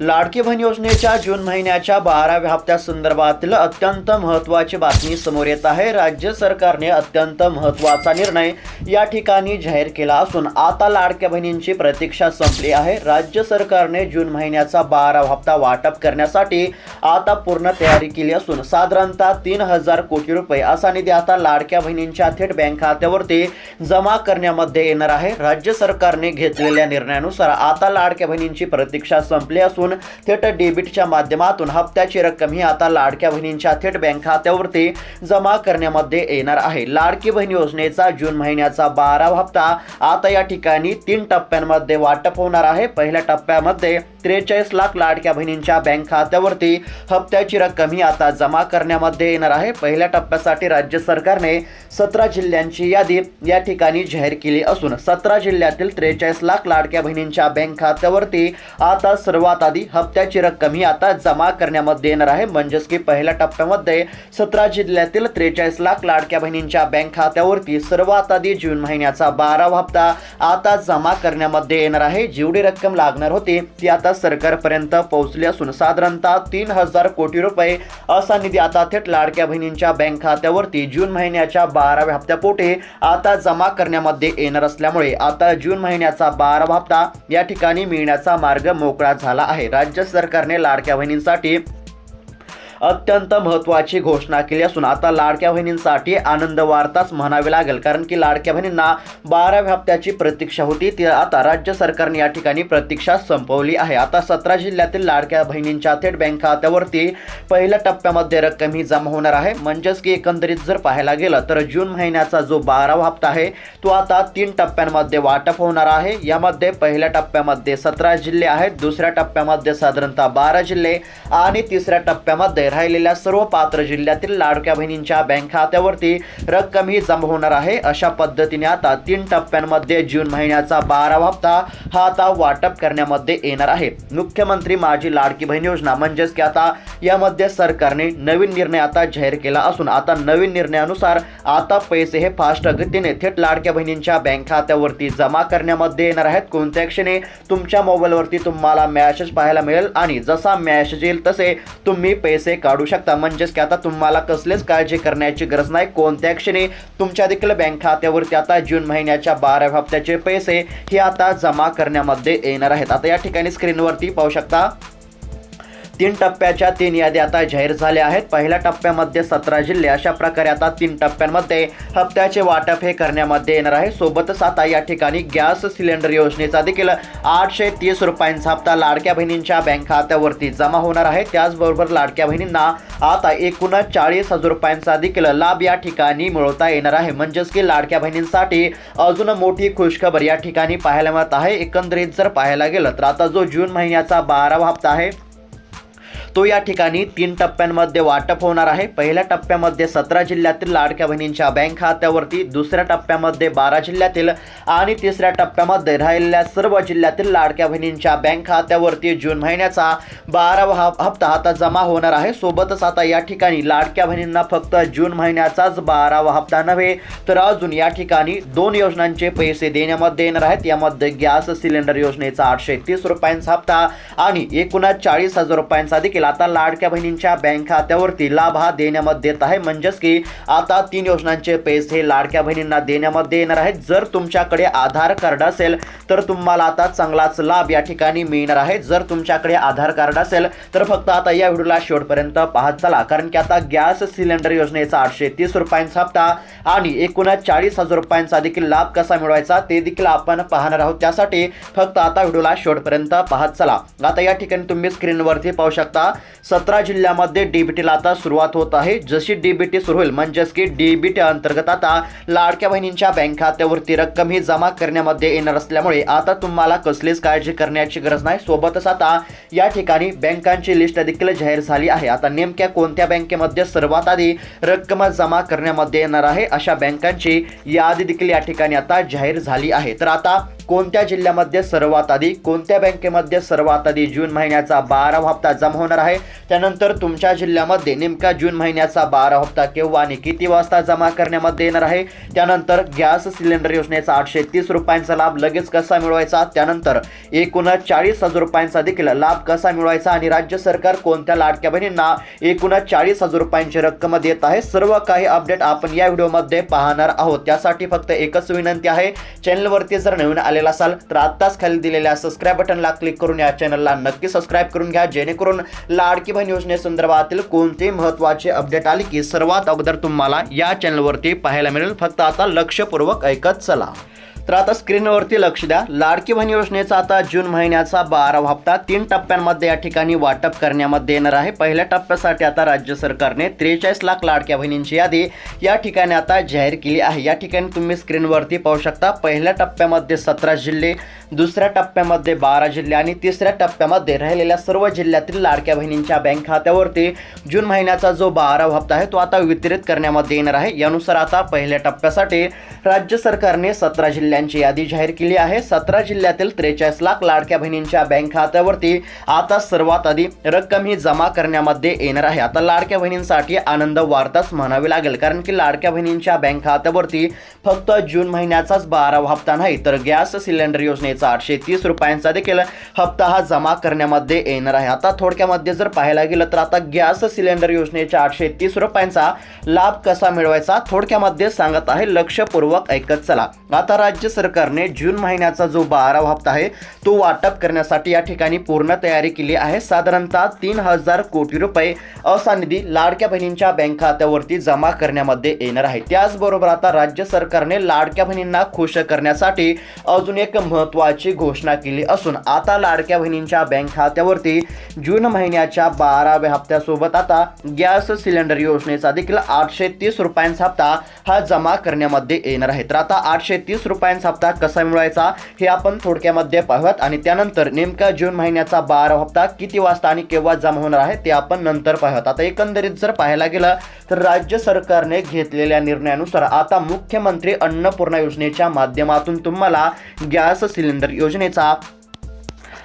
लाडकी बहीण योजनेच्या जून महिन्याच्या बाराव्या हप्त्यासंदर्भातील अत्यंत महत्त्वाची बातमी समोर येत आहे. राज्य सरकारने अत्यंत महत्त्वाचा निर्णय या ठिकाणी जाहीर केला असून आता लाडक्या बहिणींची प्रतीक्षा संपली आहे. राज्य सरकारने जून महिन्याचा बारावा हप्ता वाटप करण्यासाठी आता पूर्ण तयारी केली असून साधारणतः तीन हजार कोटी रुपये असा निधी आता लाडक्या बहिणींच्या थेट बँक खात्यावरती जमा करण्यामध्ये येणार आहे. राज्य सरकारने घेतलेल्या निर्णयानुसार आता लाडक्या बहिणींची प्रतीक्षा संपली असून थेट डेबिटच्या माध्यमातून हप्त्याची रक्कम ही आता लाडक्या बहिणींच्या थेट बँक खात्यावरती जमा करण्यामध्ये येणार आहे. लाडकी बहीण योजनेचा जून महिन्याचा बारावा हप्ता आता या ठिकाणी तीन टप्प्यांमध्ये वाटप होणार आहे. पहिल्या टप्प्यामध्ये त्रेचाळीस लाख लाडक्या बहिणींच्या बँक खात्यावरती हप्त्याची रक्कम ही आता जमा करण्यामध्ये येणार आहे. पहिल्या टप्प्यासाठी राज्य सरकारने सतरा जिल्ह्यांची यादी या ठिकाणी जाहीर केली असून सतरा जिल्ह्यातील त्रेचाळीस लाख लाडक्या बहिणींच्या बँक खात्यावरती आता सर्वात आधी हप्त्याची रक्कम ही आता जमा करण्यामध्ये येणार आहे. म्हणजेच की पहिल्या टप्प्यामध्ये सतरा जिल्ह्यातील त्रेचाळीस लाख लाडक्या बहिणींच्या बँक खात्यावरती सर्वात आधी जून महिन्याचा बारावा हप्ता आता जमा करण्यामध्ये येणार आहे. जेवढी रक्कम लागणार होती ती आता सरकारपर्यंत पोहोचली असून साधारणतः तीन हजार कोटी रुपये असा निधी आता थेट लाडक्या बहिणींच्या बँक खात्यावरती जून महिन्याच्या बाराव्या हप्त्यापोटे आता जमा करण्यामध्ये येणार असल्यामुळे आता जून महिन्याचा बारावा हप्ता या ठिकाणी मिळण्याचा मार्ग मोकळा झाला आहे. राज्य सरकारने लाडक्या बहिणींसाठी अत्यंत महत्त्वाची घोषणा केली असून आता लाडक्या बहिणींसाठी आनंद वार्ताच म्हणावी लागेल. कारण की लाडक्या बहिणींना बाराव्या हप्त्याची प्रतीक्षा होती. ती आता राज्य सरकारने या ठिकाणी प्रतीक्षा संपवली आहे. आता सतरा जिल्ह्यातील लाडक्या बहिणींच्या थेट बँक खात्यावरती पहिल्या टप्प्यामध्ये रक्कम ही जमा होणार आहे. म्हणजेच की एकंदरीत जर पाहायला गेलं तर जून महिन्याचा जो बारावा हप्ता आहे तो आता तीन टप्प्यांमध्ये वाटप होणार आहे. यामध्ये पहिल्या टप्प्यामध्ये सतरा जिल्हे आहेत दुसऱ्या टप्प्यामध्ये साधारणतः बारा जिल्हे आणि तिसऱ्या टप्प्यामध्ये राहिलेल्या सर्व पात्र जिल्ह्यातील लाडक्या बहिणींच्या बँक खात्यावरती रक्कम ही जमा होणार आहे. अशा पद्धतीने आता तीन टप्प्यांमध्ये जून महिन्याचा बारावा हप्ता हा आता वाटप करण्यामध्ये येणार आहे. मुख्यमंत्री माझी लाडकी बहीण योजना म्हणजेच की आता यामध्ये सरकारने नवीन निर्णय आता जाहीर केला असून आता नवीन निर्णयानुसार आता पैसे हे फास्ट गतीने थेट लाडक्या बहिणींच्या बँक खात्यावरती जमा करण्यामध्ये येणार आहेत. कोणत्या क्षणी तुमच्या मोबाईलवरती तुम्हाला मॅसेज पाहायला मिळेल आणि जसा मॅसेज येईल तसे तुम्ही पैसे काढू शकता. म्हणजेच की आता तुम्हाला कसलेच काळजी करण्याची गरज नाही. कोणत्या क्षणी तुमच्या देखील बँक खात्यावरती आता जून महिन्याच्या बाराव्या हप्त्याचे पैसे हे आता जमा करण्यामध्ये येणार आहेत. आता या ठिकाणी स्क्रीनवरती पाहू शकता. तीन टप्प्याच्या तीन याद्या आता जाहीर झाल्या आहेत. पहिल्या टप्प्यामध्ये सतरा जिल्हे अशा प्रकारे आता तीन टप्प्यांमध्ये हप्त्याचे वाटप हे करण्यामध्ये येणार आहे. सोबतच आता या ठिकाणी गॅस सिलेंडर योजनेचा देखील आठशे तीस रुपयांचा हप्ता लाडक्या बहिणींच्या बँक खात्यावरती जमा होणार आहे. त्याचबरोबर लाडक्या बहिणींना आता एकूणच चाळीस हजार रुपयांचा देखील लाभ या ठिकाणी मिळवता येणार आहे. म्हणजेच की लाडक्या बहिणींसाठी अजून मोठी खुशखबर या ठिकाणी पाहायला मिळत आहे. एकंदरीत जर पाहायला गेलं तर आता जो जून महिन्याचा बारावा हप्ता आहे तो या ठिकाणी तीन टप्प्यांमध्ये वाटप होणार आहे. पहिल्या टप्प्यामध्ये सतरा जिल्ह्यातील लाडक्या बहिणींच्या बँक खात्यावरती दुसऱ्या टप्प्यामध्ये बारा जिल्ह्यातील आणि तिसऱ्या टप्प्यामध्ये राहिलेल्या सर्व जिल्ह्यातील लाडक्या बहिणींच्या बँक खात्यावरती जून महिन्याचा बारावा हप्ता आता जमा होणार आहे. सोबतच आता या ठिकाणी लाडक्या बहिणींना फक्त जून महिन्याचाच बारावा हप्ता नव्हे तर अजून या ठिकाणी दोन योजनांचे पैसे देण्यामध्ये येणार आहेत. यामध्ये गॅस सिलेंडर योजनेचा आठशे तीस रुपयांचा हप्ता आणि एकूणच चाळीस हजार रुपयांचा देखील आता लाडक्या बहिणींच्या बँक खात्यावरती लाभ हा देण्यामध्ये येत आहे. म्हणजेच की आता तीन योजनांचे पैसे लाडक्या बहिणींना देण्यामध्ये येणार आहेत. जर तुमच्याकडे आधार कार्ड असेल तर तुम्हाला आता चांगलाच लाभ या ठिकाणी मिळणार आहे. जर तुमच्याकडे आधार कार्ड असेल तर फक्त आता या व्हिडिओला शेवटपर्यंत पाहत चला. कारण की आता गॅस सिलेंडर योजनेचा आठशे तीस रुपयांचा हप्ता आणि एकूणच चाळीस हजार रुपयांचा देखील लाभ कसा मिळवायचा ते देखील आपण पाहणार आहोत. त्यासाठी फक्त आता व्हिडिओला शेवटपर्यंत पाहत चला. आता या ठिकाणी तुम्ही स्क्रीनवरती पाहू शकता. सतरा जिल्ह्यामध्ये डीबीटीला आता सुरुवात होत आहे. जशी डीबीटी सुरू होईल म्हणजेच की डीबीटी अंतर्गत आता लाडक्या बहिणींच्या बँक खात्यावरती रक्कम ही जमा करण्यामध्ये येणार असल्यामुळे आता तुम्हाला कसलीच काळजी करण्याची गरज नाही. सोबतच आता या ठिकाणी बँकांची लिस्ट देखील जाहीर झाली आहे. आता नेमक्या कोणत्या बँकेमध्ये सर्वात आधी रक्कम जमा करण्यामध्ये येणार आहे अशा बँकांची यादी देखील या ठिकाणी आता जाहीर झाली आहे. तर आता कोणत्या जिल्ह्यामध्ये सर्वात आधी कोणत्या बँकेमध्ये सर्वात आधी जून महिन्याचा बारावा हप्ता जमा होणार आहे? त्यानंतर तुमच्या जिल्ह्यामध्ये नेमका जून महिन्याचा बारा हप्ता केव्हा आणि किती वाजता जमा करण्यामध्ये येणार आहे? त्यानंतर गॅस सिलेंडर योजनेचा आठशे तीस रुपयांचा लाभ लगेच कसा मिळवायचा? त्यानंतर एकूणच चाळीस हजार रुपयांचा देखील लाभ कसा मिळवायचा? आणि राज्य सरकार कोणत्या लाडक्या बहिणींना एकूणच चाळीस हजार रुपयांची रक्कम देत आहे? सर्व काही अपडेट आपण या व्हिडिओमध्ये पाहणार आहोत. त्यासाठी फक्त एकच विनंती आहे चॅनलवरती जर नवीन आलेला असाल तर आत्ताच खाली दिलेल्या सबस्क्राईब बटनला क्लिक करून या चॅनलला नक्की सबस्क्राईब करून घ्या जेणेकरून लाडकी बहीण योजनेसंदर्भातील कोणतेही महत्त्वाचे अपडेट आले की सर्वात अगोदर तुम्हाला या चॅनलवरती पाहायला मिळेल. फक्त आता लक्षपूर्वक ऐकत चला. तर आता स्क्रीनवरती लक्ष द्या. लाडकी बहीण योजनेचा आता जून महिन्याचा बारावा हप्ता. तीन टप्प्यांमध्ये या ठिकाणी वाटप करण्यामध्ये येणार आहे. पहिल्या टप्प्यासाठी आता राज्य सरकारने त्रेचाळीस लाख लाडक्या बहिणींची यादी या ठिकाणी आता जाहीर केली आहे. या ठिकाणी तुम्ही स्क्रीनवरती पाहू शकता पहिल्या टप्प्यामध्ये सतरा जिल्हे दुसऱ्या टप्प्यामध्ये बारा जिल्हे आणि तिसऱ्या टप्प्यामध्ये राहिलेल्या सर्व जिल्ह्यातील लाडक्या बहिणींच्या बँक खात्यावरती जून महिन्याचा जो बारावा हप्ता आहे तो आता वितरित करण्यामध्ये येणार आहे. यानुसार आता पहिल्या टप्प्यासाठी राज्य सरकारने सतरा जिल्ह्यांची यादी जाहीर केली आहे. सतरा जिल्ह्यातील त्रेचाळीस लाख लाडक्या बहिणींच्या बँक खात्यावरती आता सर्वात आधी रक्कम ही जमा करण्यामध्ये येणार आहे. आता लाडक्या बहिणींसाठी आनंद वार्ताच म्हणावी लागेल कारण की लाडक्या बहिणींच्या बँक खात्यावरती फक्त जून महिन्याचाच बारावा हप्ता नाही तर गॅस सिलेंडर योजनेचा आठशे तीस रुपयांचा देखील हप्ता हा जमा करण्यामध्ये येणार आहे. आता थोडक्यामध्ये जर पाहायला गेलं तर आता गॅस सिलेंडर योजनेच्या आठशे तीस रुपयांचा लाभ कसा मिळवायचा थोडक्यामध्ये सांगत आहे लक्षपूर्वक ऐकत चला. आता राज्य सरकारने जून महिन्याचा जो बारावा हप्ता आहे तो वाटप करण्यासाठी या ठिकाणी पूर्ण तयारी केली आहे. साधारणतः तीन हजार कोटी रुपये असा निधी लाडक्या बहिणींच्या बँक खात्यावरती जमा करण्यामध्ये येणार आहे. त्याचबरोबर आता राज्य सरकारने लाडक्या बहिणींना खुश करण्यासाठी अजून एक महत्वाची घोषणा केली असून आता लाडक्या बहिणींच्या बँक खात्यावरती जून महिन्याच्या बाराव्या हप्त्यासोबत आता गॅस सिलेंडर योजनेचा देखील आठशे तीस रुपयांचा हप्ता हा जमा करण्यामध्ये येणार आहे. तर आता आठशे तीस रुपयांचा हप्ता कसा मिळवायचा हे आपण थोडक्यामध्ये पाहूयात. आणि त्यानंतर नेमका जून महिन्याचा बारा हप्ता किती वाजता आणि केव्हा जमा होणार आहे ते आपण नंतर पाहूयात. आता एकंदरीत जर पाहायला गेलं तर राज्य सरकारने घेतलेल्या निर्णयानुसार आता मुख्यमंत्री अन्नपूर्णा योजनेच्या माध्यमातून तुम्हाला गॅस सिलेंडर योजनेचा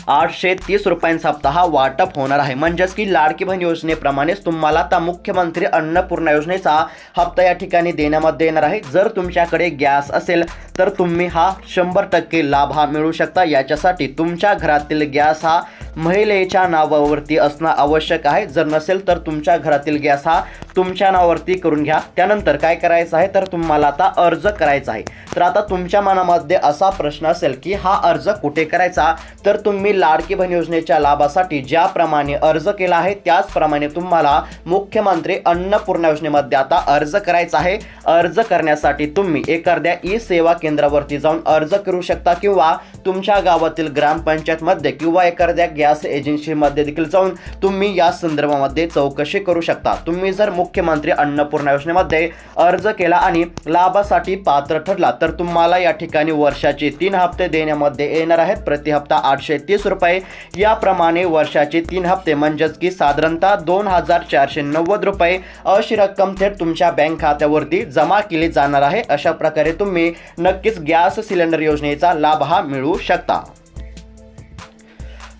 आठशे तीस रुपयांचा हप्ता हा वाटप होणार आहे. म्हणजेच की लाडकी बहीण योजनेप्रमाणेच तुम्हाला आता मुख्यमंत्री अन्नपूर्णा योजनेचा हप्ता या ठिकाणी देण्यामध्ये येणार आहे. जर तुमच्याकडे गॅस असेल तर तुम्ही हा शंभर टक्के लाभ हा मिळू शकता. याच्यासाठी तुमच्या घरातील गॅस हा महिलेच्या नावावरती असणं आवश्यक आहे. जर नसेल तर तुमच्या घरातील गॅस हा तुमच्या नावावरती करून घ्या. त्यानंतर काय करायचं आहे? तर तुम्हाला आता अर्ज करायचा आहे. तर आता तुमच्या मनामध्ये असा प्रश्न असेल की हा अर्ज कुठे करायचा? तर तुम्ही लाडकी बहीण योजनेच्या लाभासाठी ज्याप्रमाणे अर्ज केला आहे त्याचप्रमाणे तुम्हाला मुख्यमंत्री अन्नपूर्णा योजनेमध्ये आता अर्ज करायचा आहे. अर्ज करण्यासाठी तुम्ही एखाद्या ई सेवा केंद्रावरती जाऊन अर्ज करू शकता किंवा तुमच्या गावातील ग्रामपंचायतमध्ये किंवा एखाद्या गॅस एजन्सीमध्ये देखील जाऊन तुम्ही या संदर्भामध्ये चौकशी करू शकता. तुम्ही जर मुख्यमंत्री अन्नपूर्णा योजनेमध्ये अर्ज केला आणि लाभासाठी पात्र ठरला तर तुम्हाला या ठिकाणी वर्षाचे तीन हप्ते देण्यामध्ये येणार आहेत. प्रति हप्ता आठशे तीस रुपये. याप्रमाणे वर्षाचे तीन हप्ते म्हणजेच की साधारणतः दोन हजार चारशे नव्वद रुपये अशी रक्कम थेट तुमच्या बँक खात्यावरती जमा केली जाणार आहे. अशा प्रकारे तुम्ही नक्कीच गॅस सिलेंडर योजनेचा लाभ हा मिळू शकता.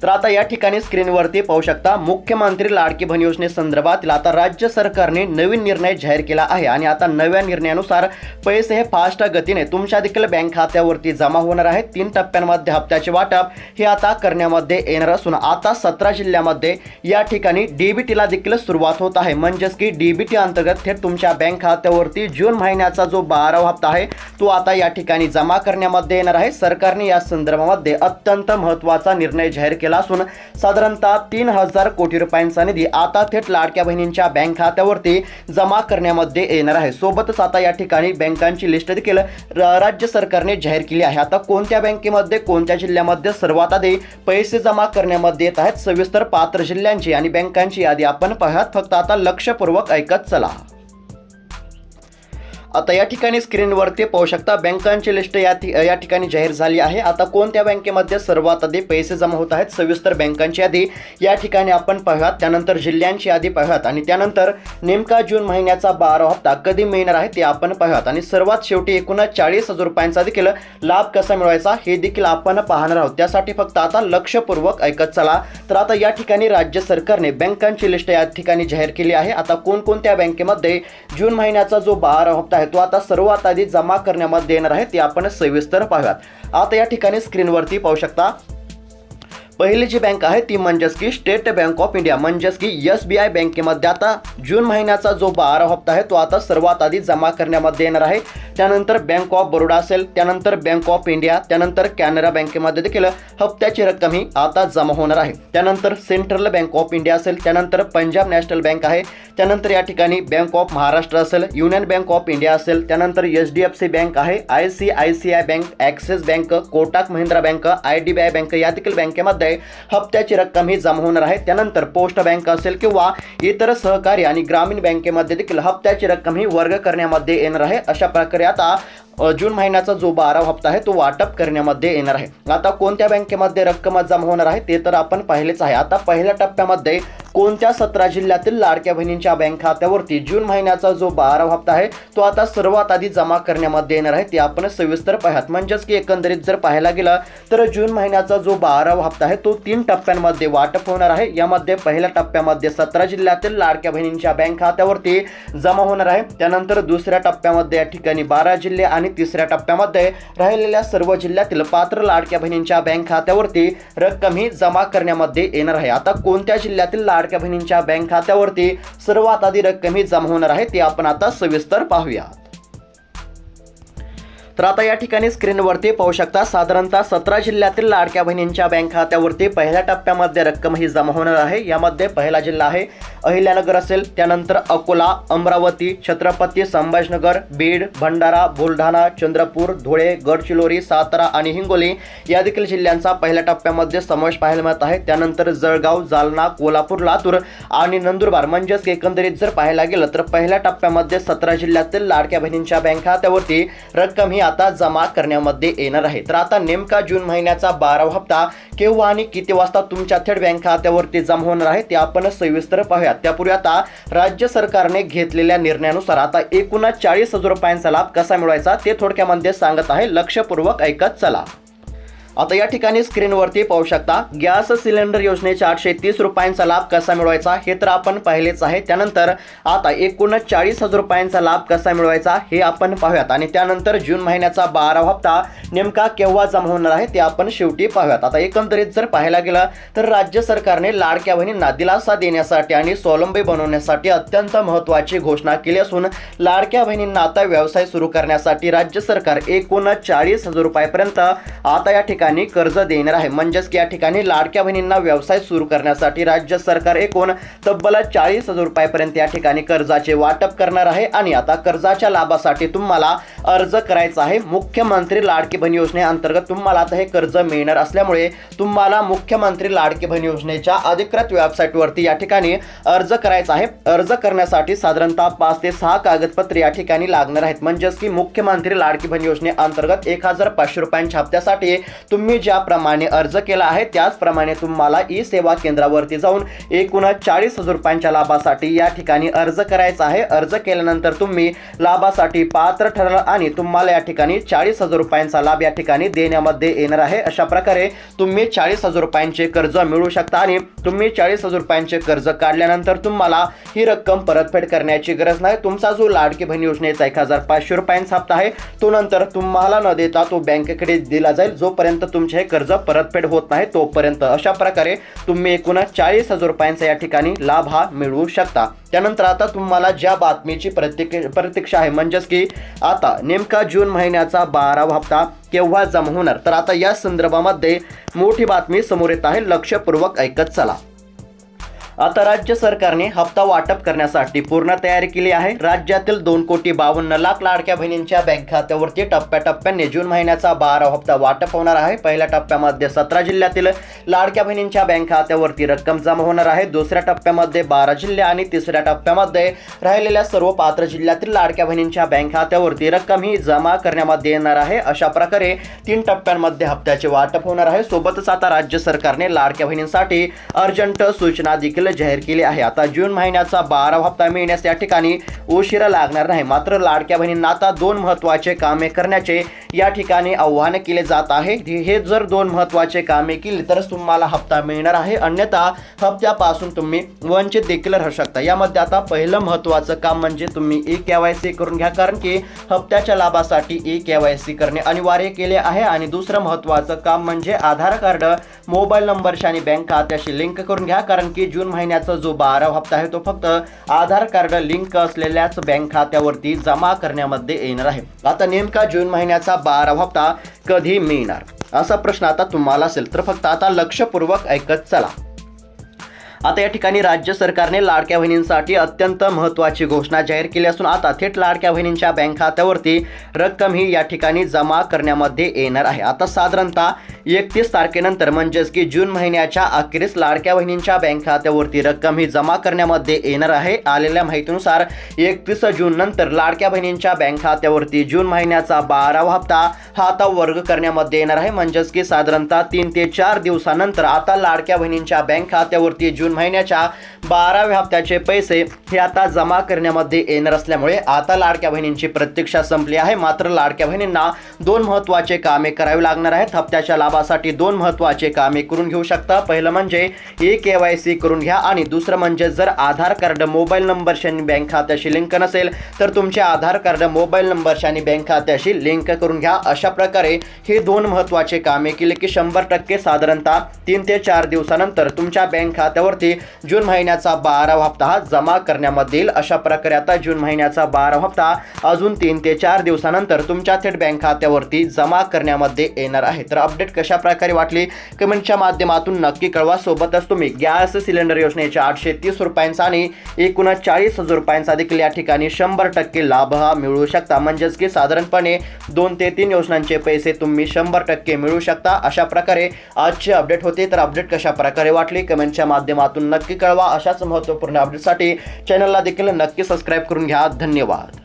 तर आता या ठिकाणी स्क्रीनवरती पाहू शकता मुख्यमंत्री लाडकी बहीण योजनेसंदर्भातील आता राज्य सरकारने नवीन निर्णय जाहीर केला आहे आणि आता नव्या निर्णयानुसार पैसे हे फास्ट गतीने तुमच्या देखील बँक खात्यावरती जमा होणार आहेत. तीन टप्प्यांमध्ये हप्त्याचे वाटप हे आता करण्यामध्ये येणार असून आता सतरा जिल्ह्यामध्ये या ठिकाणी डीबीटीला देखील सुरुवात होत आहे. म्हणजेच की डीबीटी अंतर्गत थेट तुमच्या बँक खात्यावरती जून महिन्याचा जो बारावा हप्ता आहे तो आता या ठिकाणी जमा करण्यामध्ये येणार आहे. सरकारने या संदर्भामध्ये अत्यंत महत्त्वाचा निर्णय जाहीर केला असून साधारणतः तीन हजार कोटी रुपयांचा निधी आता थेट लाडक्या बहिणींच्या बँक खात्यावरती जमा करण्यामध्ये येणार आहे. सोबतच आता या ठिकाणी बँकांची लिस्ट देखील राज्य सरकारने जाहीर केली आहे. आता कोणत्या बँकेमध्ये कोणत्या जिल्ह्यामध्ये सर्वात आधी पैसे जमा करण्यामध्ये येत आहेत सविस्तर पात्र जिल्ह्यांची आणि बँकांची यादी आपण पाहत फक्त आता लक्षपूर्वक ऐकत चला. आता या ठिकाणी स्क्रीनवरती पाहू शकता बँकांची लिस्ट या ठि- या ठिकाणी जाहीर झाली आहे. आता कोणत्या बँकेमध्ये सर्वात आधी पैसे जमा होत आहेत? सविस्तर बँकांची यादी या ठिकाणी आपण पाहूयात त्यानंतर जिल्ह्यांची यादी पाहूयात आणि त्यानंतर नेमका जून महिन्याचा बारा हप्ता कधी मिळणार आहे ते आपण पाहूयात आणि सर्वात शेवटी एकूणच चाळीस हजार रुपयांचा देखील लाभ कसा मिळवायचा हे देखील आपण पाहणार आहोत. त्यासाठी फक्त आता लक्षपूर्वक ऐकत चला. तर आता या ठिकाणी राज्य सरकारने बँकांची लिस्ट या ठिकाणी जाहीर केली आहे. आता कोणकोणत्या बँकेमध्ये जून महिन्याचा जो बारा हप्ता आहे. तो आता सर्वात आधी जमा करण्यामध्ये येणार आहे ते आपण सविस्तर पाहूयात. आता या ठिकाणी स्क्रीनवरती पाहू शकता. पहिली जी बँक आहे ती म्हणजेच की स्टेट बँक ऑफ इंडिया. म्हणजेच की एस बी आय बँकेमध्ये आता जून महिन्याचा जो बारा हप्ता आहे तो आता सर्वात आधी जमा करण्यामध्ये येणार आहे. त्यानंतर बँक ऑफ बरोडा असेल त्यानंतर बँक ऑफ इंडिया त्यानंतर कॅनरा बँकेमध्ये देखील हप्त्याची रक्कम ही आता जमा होणार आहे. त्यानंतर सेंट्रल बँक ऑफ इंडिया असेल त्यानंतर पंजाब नॅशनल बँक आहे त्यानंतर या ठिकाणी बँक ऑफ महाराष्ट्र असेल युनियन बँक ऑफ इंडिया असेल त्यानंतर H D F C bank आहे I C I C I bank Axis bank Kotak Mahindra bank I D B I bank या देखील बँकेमध्ये हप्त्याची रक्कम ही जमा होणार आहे. त्यानंतर पोस्ट बँक असेल किंवा इतर सहकारी आणि ग्रामीण बँकेमध्ये देखील हप्त्याची रक्कम ही वर्ग करण्यामध्ये येणार आहे. अशा प्रकारे आता जून महिन्याचा जो बारा हप्ता आहे तो वाटप करण्यामध्ये येणार आहे. आता कोणत्या बँकेमध्ये रक्कम जमा होणार आहे ते तर आपण पाहिलेच आहे. आता पहिल्या टप्प्यामध्ये कोणत्या सतरा जिल्ह्यातील लाडक्या बहिणींच्या बँक खात्यावरती जून महिन्याचा जो बारा हप्ता आहे तो आता सर्वात आधी जमा करण्यामध्ये येणार आहे ते आपण सविस्तर पाहत. म्हणजेच की एकंदरीत जर पाहायला गेलं तर जून महिन्याचा जो बारा हप्ता आहे तो तीन टप्प्यांमध्ये वाटप होणार आहे. यामध्ये पहिल्या टप्प्यामध्ये सतरा जिल्ह्यातील लाडक्या बहिणींच्या बँक खात्यावरती जमा होणार आहे. त्यानंतर दुसऱ्या टप्प्यामध्ये या ठिकाणी बारा जिल्हे आणि तिसऱ्या टप्प्यामध्ये राहिलेल्या सर्व जिल्ह्यातील पात्र लाडक्या बहिणींच्या बँक खात्यावरती रक्कम ही जमा करण्यामध्ये येणार आहे. आता कोणत्या जिल्ह्यातील लाडक्या बहिणींच्या बँक खात्यावरती सर्वात आधी रक्कम ही जमा होणार आहे ते आपण आता सविस्तर पाहूया. तर आता या ठिकाणी स्क्रीनवरती पाहू शकता साधारणतः सतरा जिल्ह्यातील लाडक्या बहिणींच्या बँक खात्यावरती पहिल्या टप्प्यामध्ये रक्कम ही जमा होणार आहे. यामध्ये पहिला जिल्हा आहे अहिल्यानगर असेल त्यानंतर अकोला अमरावती छत्रपती संभाजनगर बीड भंडारा बुलढाणा चंद्रपूर धुळे गडचिरोली सातारा आणि हिंगोली या देखील जिल्ह्यांचा पहिल्या टप्प्यामध्ये समावेश पाहायला मिळत आहे. त्यानंतर जळगाव जालना कोल्हापूर लातूर आणि नंदुरबार म्हणजेच एकंदरीत जर पाहायला गेलं तर पहिल्या टप्प्यामध्ये सतरा जिल्ह्यातील लाडक्या बहिणींच्या बँक खात्यावरती रक्कम ही आता जमा करण्यामध्ये येणार आहे. तर आता नेमका जून महिन्याचा बारा हप्ता केव्हा आणि किती वाजता तुमच्या थेट बँक खात्यावरती जमा होणार आहे ते आपण सविस्तर पाहूयात. त्यापूर्वी आता राज्य सरकारने घेतलेल्या निर्णयानुसार आता एकूणच चाळीस हजार रुपयांचा लाभ कसा मिळवायचा ते थोडक्यामध्ये सांगत आहे. लक्षपूर्वक ऐकत चला. आता या ठिकाणी स्क्रीनवरती पाहू शकता गॅस सिलेंडर योजनेच्या आठशे तीस रुपयांचा लाभ कसा मिळवायचा हे तर आपण पाहिलेच आहे. त्यानंतर आता एकूणच चाळीस हजार रुपयांचा लाभ कसा मिळवायचा हे आपण पाहूयात. आणि त्यानंतर जून महिन्याचा बारा हप्ता नेमका केव्हा जमा होणार आहे ते आपण शेवटी पाहूयात. आता एकंदरीत जर पाहायला गेलं तर राज्य सरकारने लाडक्या बहिणींना दिलासा देण्यासाठी आणि स्वावलंबी बनवण्यासाठी अत्यंत महत्त्वाची घोषणा केली असून लाडक्या बहिणींना आता व्यवसाय सुरू करण्यासाठी राज्य सरकार एकूण चाळीस हजार रुपयापर्यंत आता या ठिकाणी कर्ज देणार आहे. म्हणजेच की या ठिकाणी लाडक्या बहिणींना व्यवसाय सुरू करण्यासाठी राज्य सरकार एकूण तब्बल चाळीस हजार रुपयापर्यंत या ठिकाणी कर्जाचे वाटप करणार आहे. आणि आता कर्जाच्या लाभासाठी तुम्हाला अर्ज करायचा आहे. मुख्यमंत्री लाडकी बहीण योजनेअंतर्गत तुम्हाला आता हे कर्ज मिळणार असल्यामुळे तुम्हाला मुख्यमंत्री लाडकी बहीण योजनेच्या अधिकृत वेबसाईटवरती या ठिकाणी अर्ज करायचा आहे. अर्ज करण्यासाठी साधारणतः पाच ते सहा कागदपत्रे या ठिकाणी लागणार आहेत. म्हणजेच की मुख्यमंत्री लाडकी बहीण योजनेअंतर्गत एक हजार पाचशे रुपयांच्या हप्त्यासाठी तुम्ही ज्याप्रमाणे अर्ज केला आहे त्याचप्रमाणे तुम्हाला ई सेवा केंद्रावरती जाऊन एकूणच चाळीस हजार रुपयांच्या लाभासाठी या ठिकाणी अर्ज करायचा आहे. अर्ज केल्यानंतर तुम्ही लाभासाठी पात्र ठरला आणि तुम्हाला या ठिकाणी चाळीस हजार रुपयांचा लाभ या ठिकाणी देण्यामध्ये येणार आहे. अशा प्रकारे तुम्ही चाळीस हजार रुपयांचे कर्ज मिळू शकता आणि तुम्ही चाळीस हजार रुपयांचे कर्ज काढल्यानंतर तुम्हाला ही रक्कम परतफेड करण्याची गरज नाही. तुमचा जो लाडकी बहीण योजनेचा एक हजार पाचशे रुपयांचा हप्ता आहे तो नंतर तुम्हाला न देता तो बँकेकडे दिला जाईल. जोपर्यंत तुमचे हे कर्ज परतफेड होत नाही तोपर्यंत अशा प्रकारे तुम्ही एकूण चाळीस हजार रुपयांचा या ठिकाणी लाभ हा मिळवू शकता. त्यानंतर आता तुम्हाला ज्या बातमीची प्रतिक प्रतीक्षा आहे म्हणजेच की आता नेमका जून महिन्याचा बारावा हप्ता केव्हा जमा होणार? तर आता या संदर्भामध्ये मोठी बातमी समोर येत आहे. लक्षपूर्वक ऐकत चला. आता राज्य सरकारने हप्ता वाटप करण्यासाठी पूर्ण तयारी केली आहे. राज्यातील दोन कोटी बावन्न लाख लाडक्या बहिणींच्या बँक खात्यावरती टप्प्याटप्प्याने जून महिन्याचा बारा हप्ता वाटप होणार आहे. पहिल्या टप्प्यामध्ये सतरा जिल्ह्यातील लाडक्या बहिणींच्या बँक खात्यावरती रक्कम जमा होणार आहे. दुसऱ्या टप्प्यामध्ये बारा जिल्हे आणि तिसऱ्या टप्प्यामध्ये राहिलेल्या सर्व पात्र जिल्ह्यातील लाडक्या बहिणींच्या बँक खात्यावरती रक्कम ही जमा करण्यामध्ये येणार आहे. अशा प्रकारे तीन टप्प्यांमध्ये हप्त्याचे वाटप होणार आहे. सोबतच आता राज्य सरकारने लाडक्या बहिणींसाठी अर्जंट सूचना देखील जाहीर केली आहे. आता जून महिन्याचा बारा हप्ता मिळण्यास या ठिकाणी उशिरा लागणार नाही. मात्र लाडक्या बहिणींना आता दोन महत्त्वाचे कामे करण्याचे या ठिकाणी आव्हान केले जात आहे. हे जर दोन महत्त्वाचे कामे केली तरच तुम्हाला हप्ता मिळणार आहे. अन्यथा हप्त्यापासून तुम्ही वंचित देखील राहू शकता. यामध्ये आता पहिलं महत्त्वाचं काम म्हणजे तुम्ही ई के वाय सी करून घ्या. कारण की हप्त्याच्या लाभासाठी ई के वाय सी करणे अनिवार्य केले आहे. आणि दुसरं महत्त्वाचं काम म्हणजे आधार कार्ड मोबाईल नंबरशी आणि बँक खात्याशी लिंक करून घ्या. कारण की जून महिन्याचा जो बारा हप्ता आहे तो फक्त आधार कार्ड लिंक असलेल्याच बँक खात्यावरती जमा करण्यामध्ये येणार आहे. आता नेमका जून महिन्याचा बारा हप्ता कधी मिळणार? असा प्रश्न आता तुम्हाला असेल. तर फक्त आता लक्षपूर्वक ऐकत चला. आता या ठिकाणी राज्य सरकारने लाडक्या बहिणींसाठी अत्यंत महत्त्वाची घोषणा जाहीर केली असून आता थेट लाडक्या बहिणींच्या बँक खात्यावरती रक्कम ही या ठिकाणी जमा करण्यामध्ये येणार आहे. आता साधारणतः एकतीस तारखेनंतर म्हणजेच की जून महिन्याच्या अखेरीस लाडक्या बहिणींच्या बँक खात्यावरती रक्कम ही जमा करण्यामध्ये येणार आहे. आलेल्या माहितीनुसार एकतीस जून नंतर लाडक्या बहिणींच्या बँक खात्यावरती जून महिन्याचा बारावा हप्ता हा आता वर्ग करण्यामध्ये येणार आहे. म्हणजेच की साधारणतः तीन ते चार दिवसानंतर आता लाडक्या बहिणींच्या बँक खात्यावरती जून महिन्याच्या बाराव्या हप्त्याचे पैसे हे आता जमा करण्यामध्ये येणार असल्यामुळे आता लाडक्या बहिणींची प्रतीक्षा संपली आहे. मात्र लाडक्या बहिणींना दोन महत्त्वाचे कामे करावी लागणार आहेत. हप्त्याच्या लाभासाठी दोन महत्त्वाचे कामे करून घेऊ शकता. पहिलं म्हणजे ई के वाय सी करून घ्या आणि दुसरं म्हणजे जर आधार कार्ड मोबाईल नंबरशी आणि बँक खात्याशी लिंक नसेल तर तुमचे आधार कार्ड मोबाईल नंबरशी आणि बँक खात्याशी लिंक करून घ्या. अशा प्रकारे हे दोन महत्त्वाचे कामे केले की शंभर टक्के साधारणतः तीन ते चार दिवसानंतर तुमच्या बँक खात्यावरती जून महिन्याचा बारा हप्ता हा जमा करण्यामध्ये येईल अशा प्रकारे आता जून महिन्याचा बारा हप्ता अजून तीन ते चार दिवसानंतर तुमच्या थेट बँक खात्यावरती जमा करण्यामध्ये येणार आहे. तर अपडेट कशा प्रकारे वाटली? कमेंटच्या माध्यमातून नक्की कळवा. सोबतच तुम्ही गॅस सिलेंडर योजनेच्या आठशे तीस रुपयांचा आणि एकूण चाळीस हजार रुपयांचा देखील या ठिकाणी शंभर टक्के लाभ हा मिळू शकता. म्हणजेच की साधारणपणे दोन ते तीन योजनांचे पैसे तुम्ही शंभर टक्के मिळू शकता. अशा प्रकारे आजचे अपडेट होते. तर अपडेट कशा प्रकारे वाटली? कमेंटच्या माध्यमातून माध्यमातून नक्की कळवा अशाच महत्त्वपूर्ण अपडेटसाठी चॅनलला देखील नक्की सबस्क्राईब करून घ्या. धन्यवाद.